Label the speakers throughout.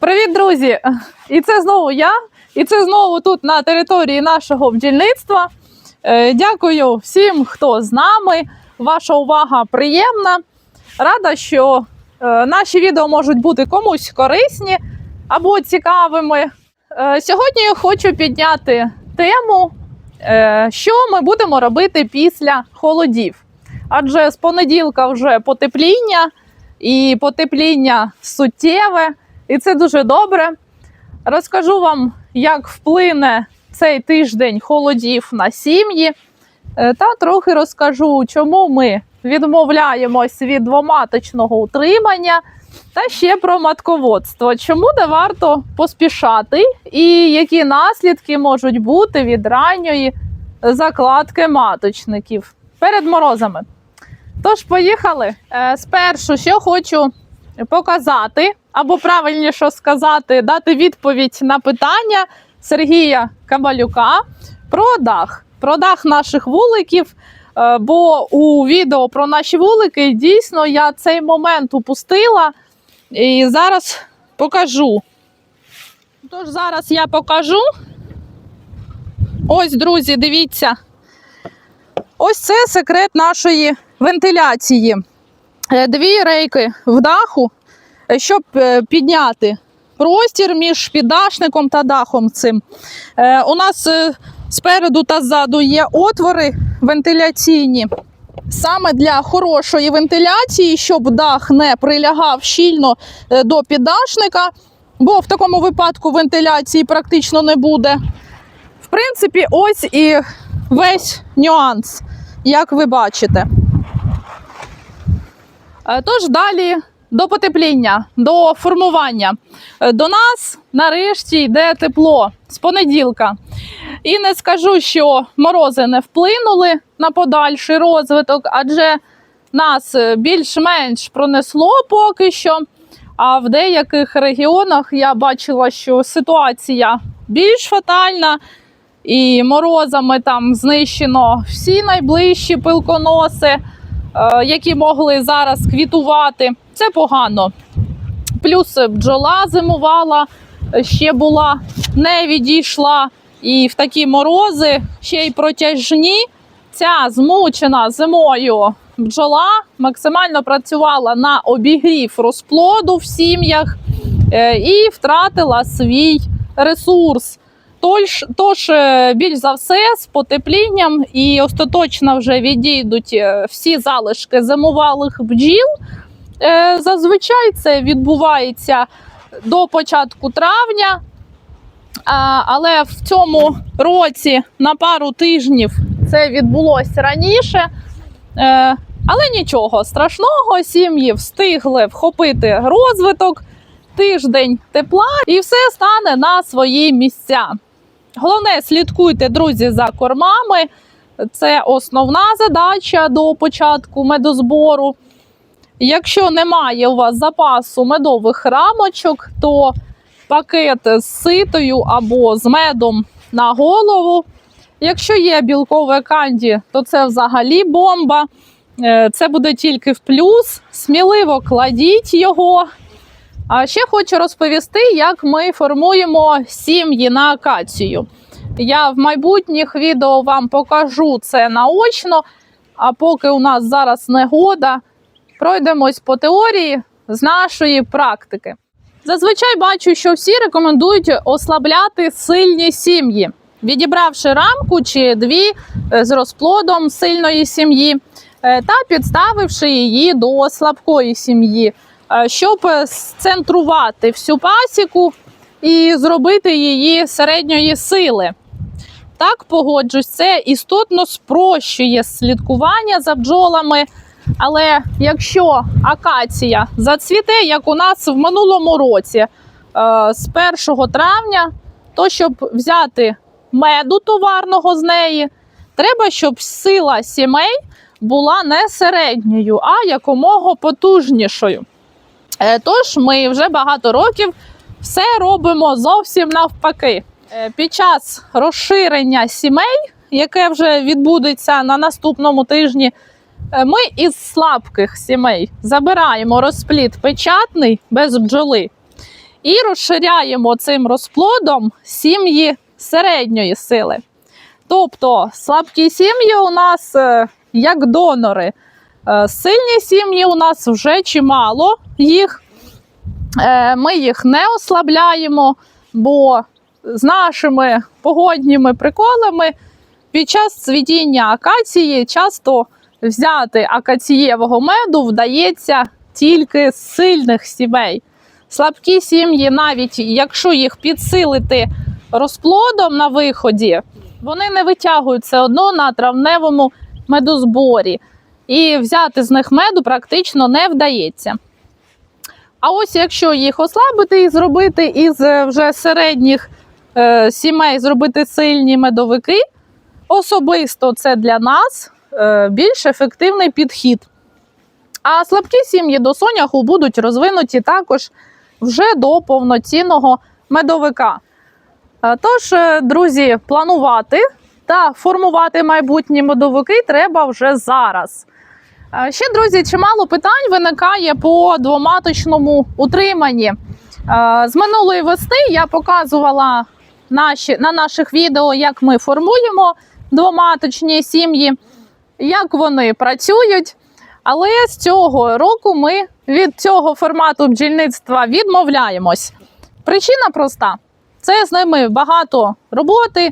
Speaker 1: Привіт, друзі! І це знову я, і це знову тут на території нашого бджільництва. Е, Дякую всім, хто з нами. Ваша увага приємна. Рада, що е, наші відео можуть бути комусь корисні або цікавими. Е, Сьогодні я хочу підняти тему, що ми будемо робити після холодів. Адже з понеділка вже потепління, і потепління суттєве, і це дуже добре. Розкажу вам, як вплине цей тиждень холодів на сім'ї, е, та трохи розкажу, чому ми відмовляємось від двоматочного утримання, та ще про матководство. Чому не варто поспішати, і які наслідки можуть бути від ранньої закладки маточників перед морозами. Тож, поїхали. Е, Спершу, що хочу показати, або правильніше сказати, дати відповідь на питання Сергія Кабалюка про дах, про дах наших вуликів. Е, Бо у відео про наші вулики дійсно я цей момент упустила і зараз покажу. Тож зараз я покажу. Ось, друзі, дивіться. Ось це секрет нашої вентиляції. Е, Дві рейки в даху, щоб е, підняти простір між піддашником та дахом цим. Е, У нас е, спереду та ззаду є отвори вентиляційні. Саме для хорошої вентиляції, щоб дах не прилягав щільно е, до піддашника, бо в такому випадку вентиляції практично не буде. В принципі, ось і весь нюанс, як ви бачите. Е, Тож далі до потепління, до формування. Е, До нас нарешті йде тепло з понеділка. І не скажу, що морози не вплинули на подальший розвиток, адже нас е, більш-менш пронесло поки що. А в деяких регіонах я бачила, що ситуація більш фатальна, і морозами там знищено всі найближчі пилконоси, які могли зараз квітувати. Це погано. Плюс бджола зимувала, е, ще була, не відійшла. І в такі морози, ще й протяжні, ця змучена зимою бджола максимально працювала на обігрів розплоду в сім'ях е, і втратила свій ресурс. Тож, тож е, більш за все, з потеплінням і остаточно вже відійдуть е, всі залишки зимувалих бджіл. Е, Зазвичай це відбувається до початку травня. Але в цьому році на пару тижнів це відбулося раніше. Але нічого страшного, сім'ї встигли вхопити розвиток, тиждень тепла і все стане на свої місця. Головне, слідкуйте, друзі, за кормами. Це основна задача до початку медозбору. Якщо немає у вас запасу медових рамочок, то пакет з ситою або з медом на голову. Якщо є білкове канді, то це взагалі бомба. Е, Це буде тільки в плюс. Сміливо кладіть його. А ще хочу розповісти, як ми формуємо сім'ї на акацію. Я в майбутніх відео вам покажу це наочно. А поки у нас зараз негода, пройдемось по теорії з нашої практики. Зазвичай бачу, що всі рекомендують ослабляти сильні сім'ї, відібравши рамку чи дві е, з розплодом сильної сім'ї е, та підставивши її до слабкої сім'ї, щоб е, сцентрувати всю пасіку і зробити її середньої сили. Так погоджусь, це істотно спрощує слідкування за бджолами. Але якщо акація зацвіте, як у нас в минулому році, е, з 1 травня, то щоб взяти меду товарного з неї, треба, щоб сила сімей була не середньою, а якомога потужнішою. Е, Тож ми вже багато років все робимо зовсім навпаки. Е, Під час розширення сімей, яке вже відбудеться на наступному тижні, Е, Ми із слабких сімей забираємо розплід печатний без бджоли і розширяємо цим розплодом сім'ї середньої сили. Тобто слабкі сім'ї у нас як донори. Е, Сильні сім'ї у нас вже чимало їх. Е, Ми їх не ослабляємо, бо з нашими погодніми приколами під час цвітіння акації часто взяти акацієвого меду вдається тільки з сильних сімей. Слабкі сім'ї, навіть якщо їх підсилити розплодом на виході, вони не витягують все одно на травневому медозборі. І взяти з них меду практично не вдається. А ось якщо їх ослабити і зробити із е, вже середніх е, сімей, зробити сильні медовики, особисто це для нас е, більш ефективний підхід. А слабкі сім'ї до соняху будуть розвинуті також вже до повноцінного медовика. Е, Тож, е, друзі, планувати та формувати майбутні медовики треба вже зараз. Ще, друзі, чимало питань виникає по двоматочному утриманні. З минулої весни я показувала наші, на наших відео, як ми формуємо двоматочні сім'ї, як вони працюють. Але з цього року ми від цього формату бджільництва відмовляємось. Причина проста: це з ними багато роботи.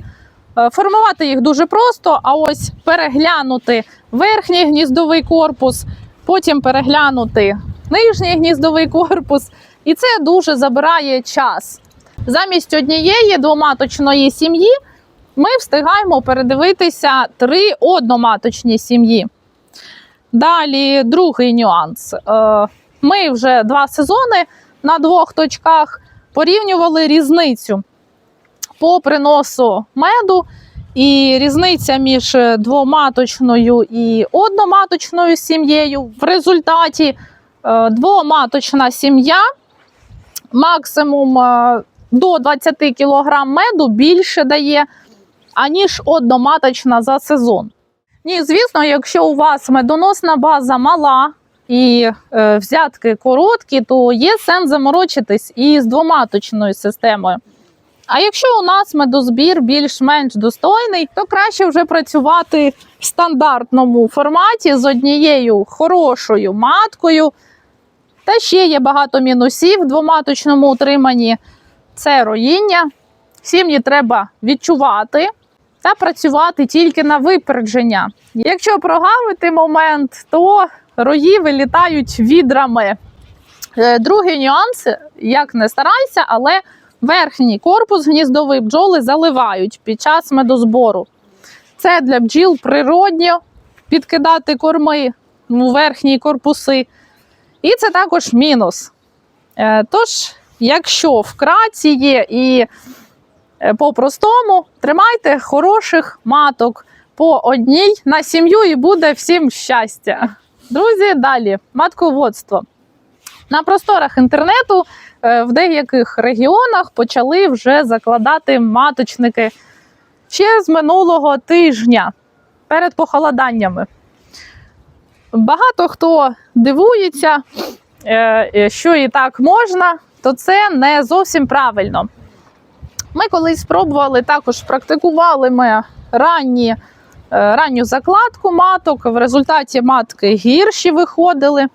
Speaker 1: Е, Формувати їх дуже просто, а ось переглянути верхній гніздовий корпус, потім переглянути нижній гніздовий корпус, і це дуже забирає час. Замість однієї двоматочної сім'ї ми встигаємо передивитися три одноматочні сім'ї. Далі другий нюанс. Е, Ми вже два сезони на двох точках порівнювали різницю по приносу меду. І різниця між двоматочною і одноматочною сім'єю. В результаті е, двоматочна сім'я максимум е, до 20 кг меду більше дає, аніж одноматочна за сезон. Ні, звісно, якщо у вас медоносна база мала і е, взятки короткі, то є сенс заморочитись і з двоматочною системою. А якщо у нас медозбір більш-менш достойний, то краще вже працювати в стандартному форматі з однією хорошою маткою. Та ще є багато мінусів в двоматочному утриманні. Це роїння. Сім'ї треба відчувати та працювати тільки на випередження. Якщо прогавити момент, то рої вилітають відрами. Е, Другий нюанс, як не старайся, але верхній корпус гніздовий бджоли заливають під час медозбору. Це для бджіл природньо підкидати корми у верхні корпуси. І це також мінус. Е, Тож, якщо вкратці є і е, по-простому, тримайте хороших маток по одній на сім'ю і буде всім щастя. Друзі, далі матководство. На просторах інтернету е, в деяких регіонах почали вже закладати маточники ще з минулого тижня перед похолоданнями. Багато хто дивується, е, е, що і так можна, то це не зовсім правильно. Ми колись спробували також практикували ми ранні, ранню закладку маток. В результаті матки гірші виходили,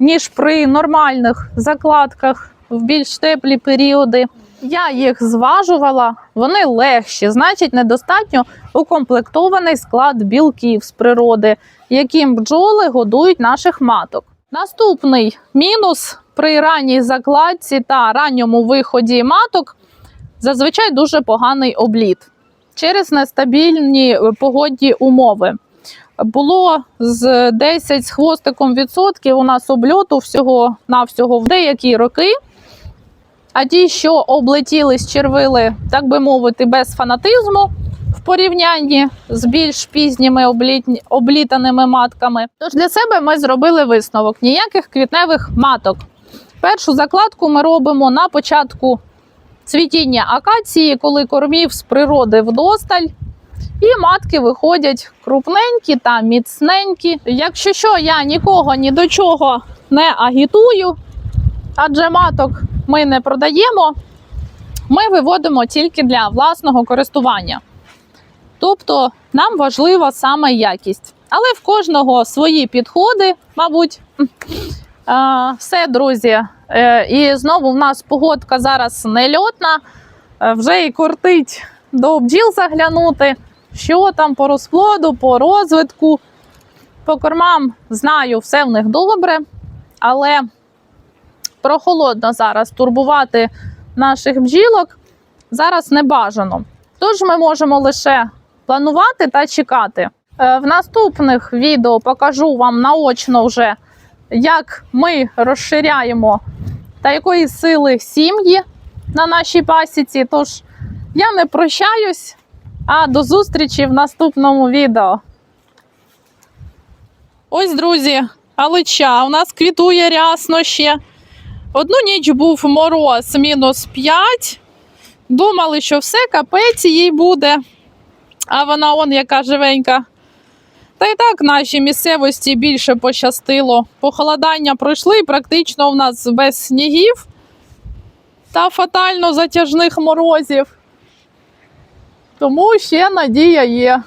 Speaker 1: ніж при нормальних закладках в більш теплі періоди. Я їх зважувала, вони легші, значить, недостатньо укомплектований склад білків з природи, яким бджоли годують наших маток. Наступний мінус при ранній закладці та ранньому виході маток зазвичай дуже поганий обліт через нестабільні погодні умови. Було з 10 з хвостиком відсотків у нас обльоту всього навсього в деякі роки. А ті, що облетілись, червили, так би мовити, без фанатизму в порівнянні з більш пізніми облітаними матками. Тож для себе ми зробили висновок: ніяких квітневих маток. Першу закладку ми робимо на початку цвітіння акації, коли кормів з природи вдосталь. І матки виходять крупненькі та міцненькі. Якщо що, я нікого ні до чого не агітую, адже маток ми не продаємо, ми виводимо тільки для власного користування. Тобто нам важлива саме якість. Але в кожного свої підходи, мабуть. Все, друзі. Е, І знову в нас погодка зараз нельотна. Е, Вже і кортить до бджіл заглянути. Що там по розплоду, по розвитку. По кормам знаю, все в них добре, але прохолодно зараз турбувати наших бджілок зараз не бажано. Тож ми можемо лише планувати та чекати. Е, В наступних відео покажу вам наочно вже, як ми розширяємо та якої сили сім'ї на нашій пасіці. Тож я не прощаюсь, а до зустрічі в наступному відео. Ось, друзі, алича. У нас квітує рясно ще. Одну ніч був мороз мінус 5. Думали, що все, капець їй буде. А вона он яка живенька. Та й так нашій місцевості більше пощастило. Похолодання пройшли практично у нас без снігів та фатально затяжних морозів. Тому ще надія є.